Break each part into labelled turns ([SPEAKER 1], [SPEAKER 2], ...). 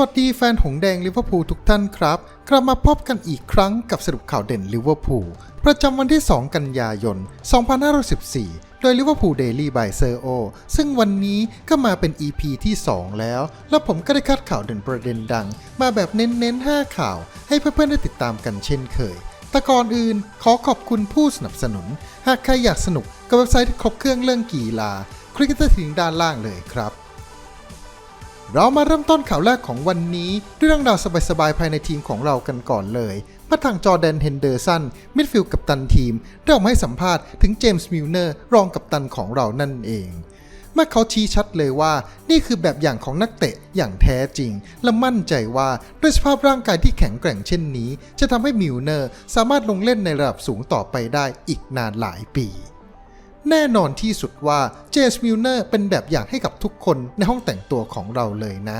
[SPEAKER 1] สวัสดีแฟนหงแดงลิเวอร์พูลทุกท่านครับ กลับมาพบกันอีกครั้งกับสรุปข่าวเด่นลิเวอร์พูลประจำวันที่ 2 กันยายน 2514 โดยลิเวอร์พูลเดลี่บายเซอร์โอซึ่งวันนี้ก็มาเป็น EP ที่ 2 แล้ว และผมก็ได้คัดข่าวเด่นประเด็นดัง มาแบบเน้นๆ 5 ข่าว ให้เพื่อนๆ ได้ติดตามกันเช่นเคยแต่ก่อนอื่นขอขอบคุณผู้สนับสนุน หากใครอยากสนุกกับเว็บไซต์ที่ครบเครื่องเรื่องกีฬา คลิกที่ถึงด้านล่างเลยครับ เรามาเริ่มต้นข่าวแรกของวันนี้ด้วยเรื่องราวสบายๆภายในทีมของเรากันก่อนเลยเมื่อทางจอแดนเฮนเดอร์สันมิดฟิลด์กัปตันทีม ได้ออกมาให้สัมภาษณ์ถึงเจมส์มิลเนอร์รองกัปตันของเรานั่นเอง เมื่อเขาชี้ชัดเลยว่า นี่คือแบบอย่างของนักเตะอย่างแท้จริง และมั่นใจว่าด้วยสภาพร่างกายที่แข็งแกร่งเช่นนี้ จะทำให้มิลเนอร์สามารถลงเล่นในระดับสูงต่อไปได้อีกนานหลายปี แน่นอนที่สุดว่าเจสมิลเนอร์เป็นแบบอย่างให้กับทุกคนในห้องแต่งตัวของเราเลยนะ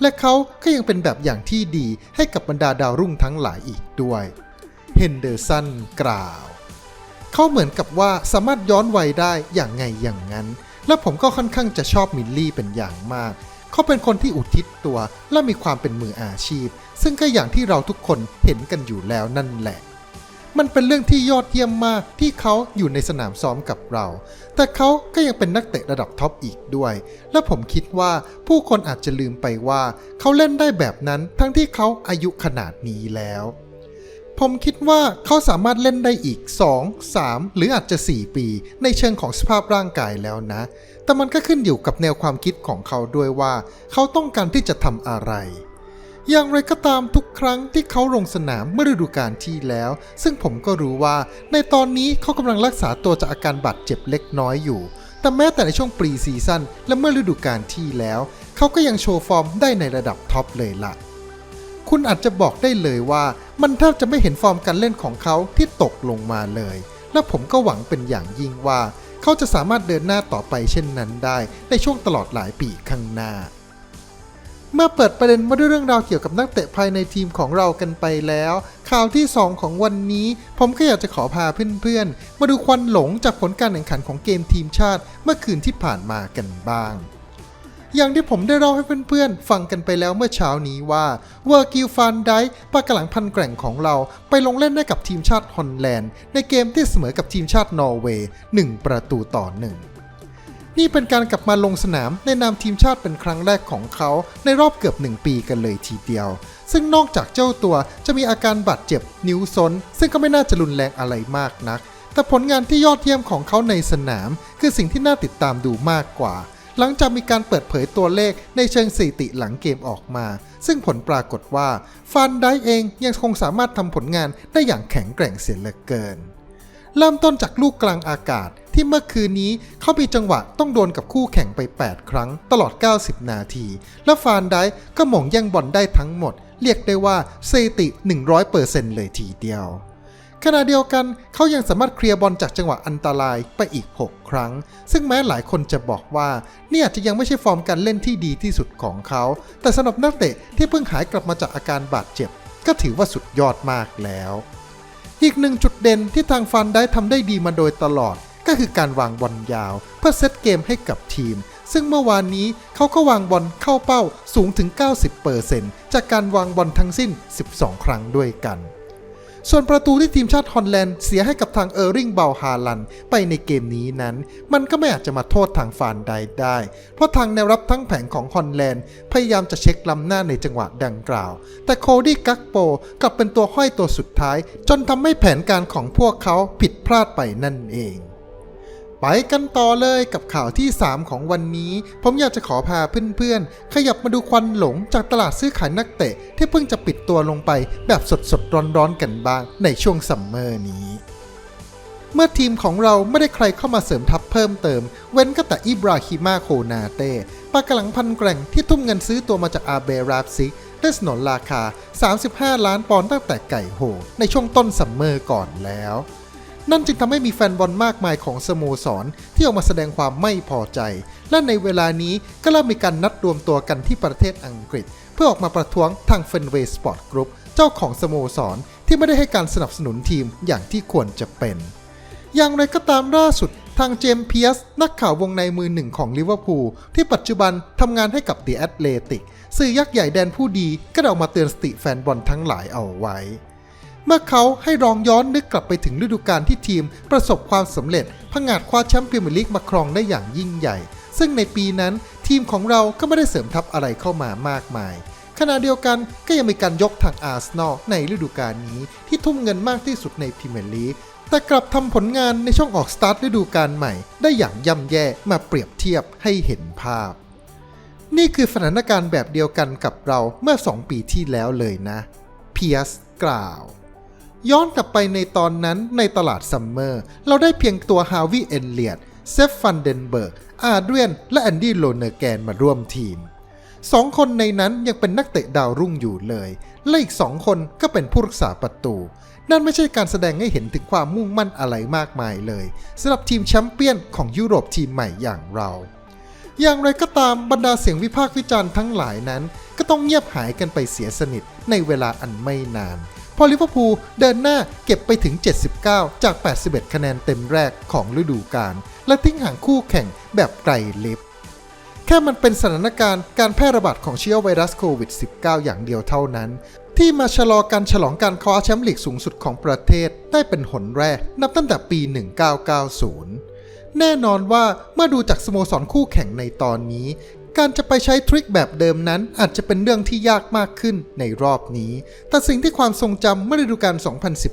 [SPEAKER 1] และเขาก็ยังเป็นแบบอย่างที่ดีให้กับบรรดาดาวรุ่งทั้งหลายอีกด้วยเฮนเดอร์สันกล่าว เขาเหมือนกับว่าสามารถย้อนวัยได้อย่างไงอย่างนั้น และผมก็ค่อนข้างจะชอบมิลลี่เป็นอย่างมาก เขาเป็นคนที่อุทิศตัวและมีความเป็นมืออาชีพ ซึ่งก็อย่างที่เราทุกคนเห็นกันอยู่แล้วนั่นแหละ มันเป็นเรื่องที่ยอดเยี่ยมมากที่เขาอยู่ในสนามซ้อมกับเรา แต่เขาก็ยังเป็นนักเตะระดับท็อปอีกด้วย และผมคิดว่าผู้คนอาจจะลืมไปว่าเขาเล่นได้แบบนั้นทั้งที่เขาอายุขนาดนี้แล้ว ผมคิดว่าเขาสามารถเล่นได้อีก 2 3 หรืออาจจะ 4 ปี ในเชิงของสภาพร่างกายแล้วนะ แต่มันก็ขึ้นอยู่กับแนวความคิดของเขาด้วยว่า เขาต้องการที่จะทำอะไร อย่างไรก็ตามทุกครั้งที่เขาลงสนามเมื่อฤดูกาลที่แล้ว ซึ่งผมก็รู้ว่าในตอนนี้เขากำลังรักษาตัวจากอาการบาดเจ็บเล็กน้อยอยู่ แต่แม้แต่ในช่วงปรีซีซั่นและเมื่อฤดูกาลที่แล้ว เขาก็ยังโชว์ฟอร์มได้ในระดับท็อปเลยล่ะ คุณอาจจะบอกได้เลยว่า มันแทบจะไม่เห็นฟอร์มการเล่นของเขาที่ตกลงมาเลย และผมก็หวังเป็นอย่างยิ่งว่า เขาจะสามารถเดินหน้าต่อไปเช่นนั้นได้ในช่วงตลอดหลายปีข้างหน้า เมื่อเปิดประเด็นมาด้วยเรื่องราวเกี่ยวกับนักเตะภายในทีมของเรากันไปแล้ว ข่าวที่ 2 ของวันนี้ ผมก็อยากจะขอพาเพื่อนๆ มาดูควันหลงจากผลการแข่งขันของเกมทีมชาติเมื่อคืนที่ผ่านมากันบ้าง อย่างที่ผมได้เล่าให้เพื่อนๆ ฟังกันไปแล้วเมื่อเช้านี้ว่าเวอร์กิลฟานไดปากหลังพันแกร่งของเราไปลงเล่นให้กับทีมชาติฮอลแลนด์ในเกมที่เสมอกับทีมชาตินอร์เวย์1ประตูต่อห นี่เป็นการกลับมาลงสนามในนามทีมชาติเป็นครั้งแรกของเขาในรอบเกือบ 1 ปีกันเลยทีเดียว ซึ่งนอกจากเจ้าตัวจะมีอาการบาดเจ็บนิ้วซนซึ่งก็ไม่น่าจะรุนแรงอะไรมากนัก แต่ผลงานที่ยอดเยี่ยมของเขาในสนาม คือสิ่งที่น่าติดตามดูมากกว่า หลังจากมีการเปิดเผยตัวเลขในเชิงสถิติหลังเกมออกมา ซึ่งผลปรากฏว่าฟันได้เองยังคงสามารถทำผลงานได้อย่างแข็งแกร่งเสียเหลือเกิน เริ่มต้นจากลูกกลางอากาศ ที่เมื่อคืนนี้เขามีจังหวะต้องโดนกับคู่แข่งไป 8 ครั้งตลอด 90 นาที และฟานได้ก็หม่งแย่งบอลได้ทั้งหมด เรียกได้ว่าสถิติ 100%เลยทีเดียวขณะเดียวกันเขายังสามารถเคลียร์บอลจากจังหวะอันตรายไปอีก 6 ครั้ง ซึ่งแม้หลายคนจะบอกว่าเนี่อาจจะยังไม่ใช่ฟอร์มการเล่นที่ดีที่สุดของเขา แต่สำหรับนักเตะที่เพิ่งหายกลับมาจากอาการบาดเจ็บ ก็ถือว่าสุดยอดมากแล้ว อีกหนึ่งจุดเด่นที่ทางฟันได้ทำได้ดีมาโดยตลอด ก็คือการวางบอลยาว เพื่อเซตเกมให้กับทีม ซึ่งเมื่อวานนี้เขาก็วางบอลเข้าเป้าสูงถึง 90%จากการวางบอลทั้งสิ้น 12 ครั้งด้วยกัน ส่วนประตูที่ทีมชาติฮอลแลนด์เสียให้กับทางเออร์ริงเบลฮาลัน ไปในเกมนี้นั้น มันก็ไม่อาจจะมาโทษทางฟานใดได้ เพราะทางแนวรับทั้งแผงของฮอลแลนด์พยายามจะเช็คล้ำหน้าในจังหวะดังกล่าว แต่โคดี้กักโปกลับเป็นตัวห้อยตัวสุดท้าย จนทำให้แผนการของพวกเขาผิดพลาดไปนั่นเอง ไปกันต่อเลยกับข่าวที่ 3 ของวันนี้ ผมอยากจะขอพาเพื่อนๆ ขยับมาดูควันหลงจากตลาดซื้อขายนักเตะ ที่เพิ่งจะปิดตัวลงไปแบบสดๆ ร้อนๆ กันบ้างในช่วงซัมเมอร์นี้ เมื่อทีมของเราไม่ได้ใครเข้ามาเสริมทัพเพิ่มเติม เว้นก็แต่อิบราฮิมาโคนาเต้ปากหลังพันแกร่งที่ทุ่มเงินซื้อตัวมาจากอาเบราซิกได้สนนราคา 35 ล้านปอนด์ตั้งแต่ไก่โหในช่วงต้นซัมเมอร์ก่อนแล้ว นั่นจึงทำให้มีแฟนบอลมากมายของสโมสร ที่ออกมาแสดงความไม่พอใจ และในเวลานี้ก็เริ่มมีการนัดรวมตัวกันที่ประเทศอังกฤษ เพื่อออกมาประท้วงทางเฟนเวย์สปอร์ตกรุ๊ปเจ้าของสโมสร ที่ไม่ได้ให้การสนับสนุนทีมอย่างที่ควรจะเป็น อย่างไรก็ตามล่าสุดทางเจมส์เพียส นักข่าววงในมือหนึ่งของลิเวอร์พูลที่ปัจจุบันทำงานให้กับ The Athletic สื่อยักษ์ใหญ่แดนผู้ดีก็ได้ออกมาเตือนสติแฟนบอลทั้งหลายเอาไว้ มื่อเขาให้ลองย้อนนึกกลับไปถึงฤดูกาลที่ทีมประสบความสำเร็จผงาดคว้าแชมป์พรีเมียร์ลีกมาครองได้อย่างยิ่งใหญ่ ซึ่งในปีนั้นทีมของเราก็ไม่ได้เสริมทัพอะไรเข้ามามากมาย ขณะเดียวกันก็ยังมีการยกทางอาร์เซนอลในฤดูกาลนี้ที่ทุ่มเงินมากที่สุดในพรีเมียร์ลีกแต่กลับทำผลงานในช่วงออกสตาร์ทฤดูกาลใหม่ ได้อย่างย่ำแย่มาเปรียบเทียบให้เห็นภาพ นี่คือสถานการณ์แบบเดียวกันกับเราเมื่อ 2 ปีที่แล้วเลยนะ เพียสกล่าว ย้อนกลับไปในตอนนั้นในตลาดซัมเมอร์ เราได้เพียงตัวฮาวิเอนเลียดเซฟฟันเดนเบิร์ก อาเดรียน และแอนดี้โลเนอร์แกนมาร่วมทีมสองคนในนั้นยังเป็นนักเตะดาวรุ่งอยู่เลย และอีกสองคนก็เป็นผู้รักษาประตู นั่นไม่ใช่การแสดงให้เห็นถึงความมุ่งมั่นอะไรมากมายเลยสำหรับทีมแชมป์เปี้ยนของยุโรปทีมใหม่อย่างเรา อย่างไรก็ตามบรรดาเสียงวิพากษ์วิจารณ์ทั้งหลายนั้น ก็ต้องเงียบหายกันไปเสียสนิทในเวลาอันไม่นาน พอลิเวอร์พูลเดินหน้าเก็บไปถึง 79 จาก 81 คะแนนเต็มแรกของฤดูกาลและทิ้งห่างคู่แข่งแบบไกลลิฟแค่มันเป็นสถานการณ์การแพร่ระบาดของเชื้อไวรัสโควิด -19 อย่างเดียวเท่านั้น ที่มาชะลอการฉลองการคว้าแชมป์ลีกสูงสุดของประเทศได้เป็นหนแรกนับตั้งแต่ปี 1990แน่นอนว่าเมื่อดูจากสโมสรคู่แข่งในตอนนี้ การจะไปใช้ทริคแบบเดิมนั้นอาจจะเป็นเรื่องที่ยากมากขึ้นในรอบนี้ แต่สิ่งที่ความทรงจำเมื่อฤดูกาล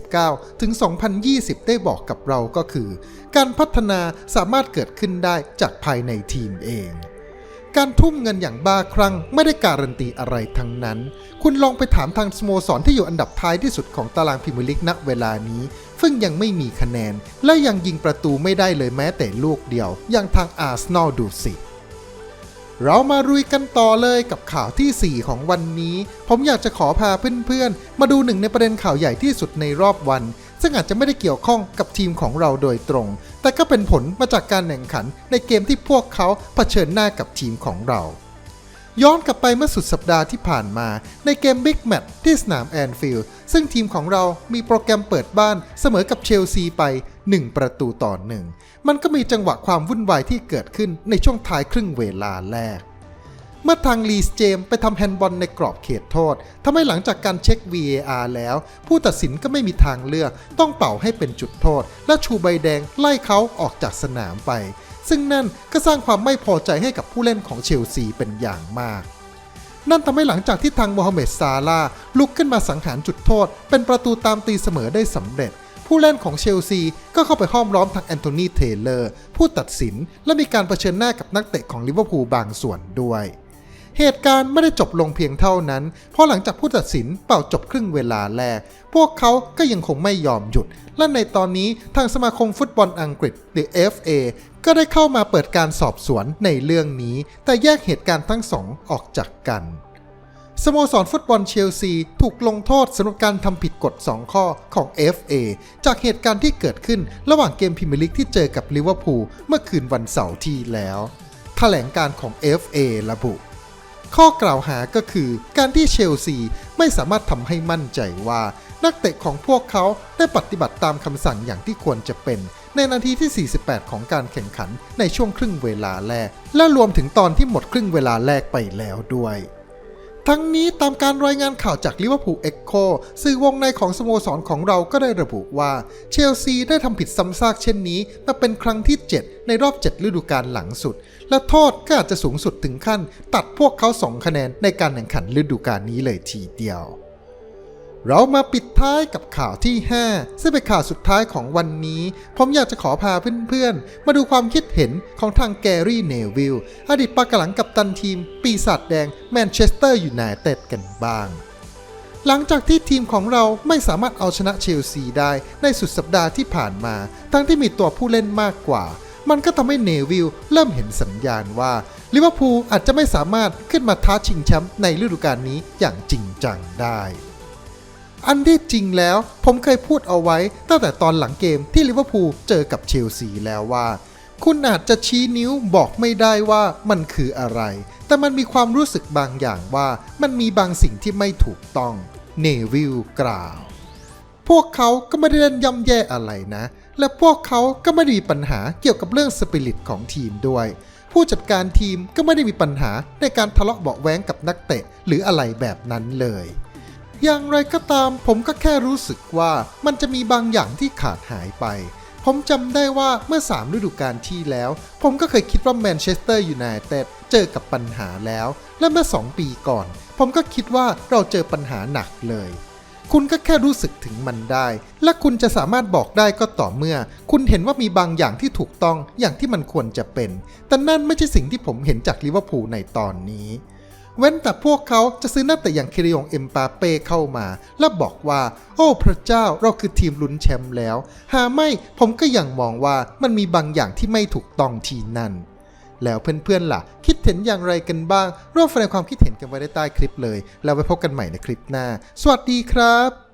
[SPEAKER 1] 2019 ถึง 2020 ได้บอกกับเราก็คือ การพัฒนาสามารถเกิดขึ้นได้จากภายในทีมเอง การทุ่มเงินอย่างบ้าคลั่งไม่ได้การันตีอะไรทั้งนั้น คุณลองไปถามทางสโมสรที่อยู่อันดับท้ายที่สุดของตารางพรีเมียร์ลีกณเวลานี้ซึ่งยังไม่มีคะแนน และยังยิงประตูไม่ได้เลยแม้แต่ลูกเดียว อย่างทางอาร์เซนอลดูสิ เรามารุยกันต่อเลยกับข่าวทีสี่ 4 ของวันนี้ ผมอยากจะขอพาเพื่อนๆ มาดูหนึ่งในประเด็นข่าวใหญ่ที่สุดในรอบวัน ซึ่งอาจจะไม่ได้เกี่ยวข้องกับทีมของเราโดยตรง แต่ก็เป็นผลมาจากการแข่งขันในเกมที่พวกเขาเผชิญหน้ากับทีมของเรา ย้อนกลับไปเมื่อสุดสัปดาห์ที่ผ่านมา ในเกมบิ๊กแมตช์ที่สนามแอนฟิลด์ซึ่งทีมของเรามีโปรแกรมเปิดบ้านเสมอกับเชลซีไป 1 ประตูต่อหนึ่งมันก็มีจังหวะความวุ่นวายที่เกิดขึ้นในช่วงท้ายครึ่งเวลาแรก เมื่อทางลีสเจมส์ไปทำแฮนด์บอลในกรอบเขตโทษทำให้หลังจากการเช็ค VAR แล้ว ผู้ตัดสินก็ไม่มีทางเลือก ต้องเป่าให้เป็นจุดโทษ และชูใบแดงไล่เขาออกจากสนามไป ซึ่งนั่นก็สร้างความไม่พอใจให้กับผู้เล่นของเชลซีเป็นอย่างมาก นั่นทำให้หลังจากที่ทางโมฮัมเหม็ดซาลาลุกขึ้นมาสังหารจุดโทษ เป็นประตูตามตีเสมอได้สำเร็จ ผู้เล่นของเชลซีก็เข้าไปห้อมล้อมทางแอนโทนีเทเลอร์ ผู้ตัดสินและมีการเผชิญหน้ากับนักเตะของลิเวอร์พูลบางส่วนด้วย เหตุการณ์ไม่ได้จบลงเพียงเท่านั้น เพราะหลังจากผู้ตัดสินเป่าจบครึ่งเวลาแรก พวกเขาก็ยังคงไม่ยอมหยุด และในตอนนี้ทางสมาคมฟุตบอลอังกฤษหรือ FA ก็ได้เข้ามาเปิดการสอบสวนในเรื่องนี้ แต่แยกเหตุการณ์ทั้งสองออกจากกันสโมสรฟุตบอลเชลซีถูกลงโทษสำหรับการทำผิดกฎ 2 ข้อของ FA จากเหตุการณ์ที่เกิดขึ้นระหว่างเกมพรีเมียร์ลีกที่เจอกับลิเวอร์พูลเมื่อคืนวันเสาร์ที่แล้ว แถลงการของ FA ระบุ ข้อกล่าวหาก็คือการที่เชลซีไม่สามารถทำให้มั่นใจว่า นักเตะของพวกเขาได้ปฏิบัติตามคำสั่งอย่างที่ควรจะเป็น ในนาทีที่ 48 ของการแข่งขันในช่วงครึ่งเวลาแรก และรวมถึงตอนที่หมดครึ่งเวลาแรกไปแล้วด้วย ทั้งนี้ตามการรายงานข่าวจากลิเวอร์พูลเอ็กโคสื่อวงในของสโมสรของเราก็ได้ระบุว่า เชลซีได้ทำผิดซ้ำซากเช่นนี้มาเป็นครั้งที่ 7 ในรอบ 7 ฤดูกาลหลังสุด และโทษก็อาจจะสูงสุดถึงขั้น ตัดพวกเขา 2 คะแนนในการแข่งขันฤดูกาลนี้เลยทีเดียว เรามาปิดท้ายกับข่าวที่ 5 ซึ่งเป็นข่าวสุดท้ายของวันนี้ ผมอยากจะขอพาเพื่อนๆ มาดูความคิดเห็นของทางแกรี่เนวิลล์อดีตปากหลังกับตันทีม ปีศาจแดงแมนเชสเตอร์ยูไนเต็ดกันบ้าง หลังจากที่ทีมของเราไม่สามารถเอาชนะเชลซีได้ในสุดสัปดาห์ที่ผ่านมา ทั้งที่มีตัวผู้เล่นมากกว่า มันก็ทำให้เนวิลล์เริ่มเห็นสัญญาณว่าลิเวอร์พูลอาจจะไม่สามารถขึ้นมาท้าชิงแชมป์ในฤดูกาลนี้อย่างจริงจังได้ อันที่จริงแล้ว ผมเคยพูดเอาไว้ตั้งแต่ตอนหลังเกมที่ลิเวอร์พูลเจอกับเชลซีแล้วว่า คุณอาจจะชี้นิ้วบอกไม่ได้ว่ามันคืออะไร แต่มันมีความรู้สึกบางอย่างว่ามันมีบางสิ่งที่ไม่ถูกต้องเนวิลกล่าว พวกเขาก็ไม่ได้เล่นย่ำแย่อะไรนะ และพวกเขาก็ไม่ได้มีปัญหาเกี่ยวกับเรื่องสปิริตของทีมด้วย ผู้จัดการทีมก็ไม่ได้มีปัญหาในการทะเลาะเบาแว้งกับนักเตะหรืออะไรแบบนั้นเลย อย่างไรก็ตามผมก็แค่รู้สึกว่ามันจะมีบางอย่างที่ขาดหายไป ผมจำได้ว่าเมื่อ 3 ฤดูกาลที่แล้ว ผมก็เคยคิดว่าแมนเชสเตอร์ยูไนเต็ดเจอกับปัญหาแล้ว และเมื่อ 2 ปีก่อน ผมก็คิดว่าเราเจอปัญหาหนักเลย คุณก็แค่รู้สึกถึงมันได้ และคุณจะสามารถบอกได้ก็ต่อเมื่อ คุณเห็นว่ามีบางอย่างที่ถูกต้องอย่างที่มันควรจะเป็น แต่นั่นไม่ใช่สิ่งที่ผมเห็นจากลิเวอร์พูลในตอนนี้ เว้นแต่พวกเขาจะซื้อนักเตะอย่างคิริยงเอ็มปาเป้เข้ามา และบอกว่า โอ้พระเจ้าเราคือทีมลุ้นแชมป์แล้ว หาไม่ผมก็ยังมองว่ามันมีบางอย่างที่ไม่ถูกต้องที่นั่น แล้วเพื่อนๆล่ะ คิดเห็นอย่างไรกันบ้าง ร่วมแสดงความคิดเห็นกันไว้ใต้คลิปเลย แล้วไว้พบกันใหม่ในคลิปหน้า สวัสดีครับ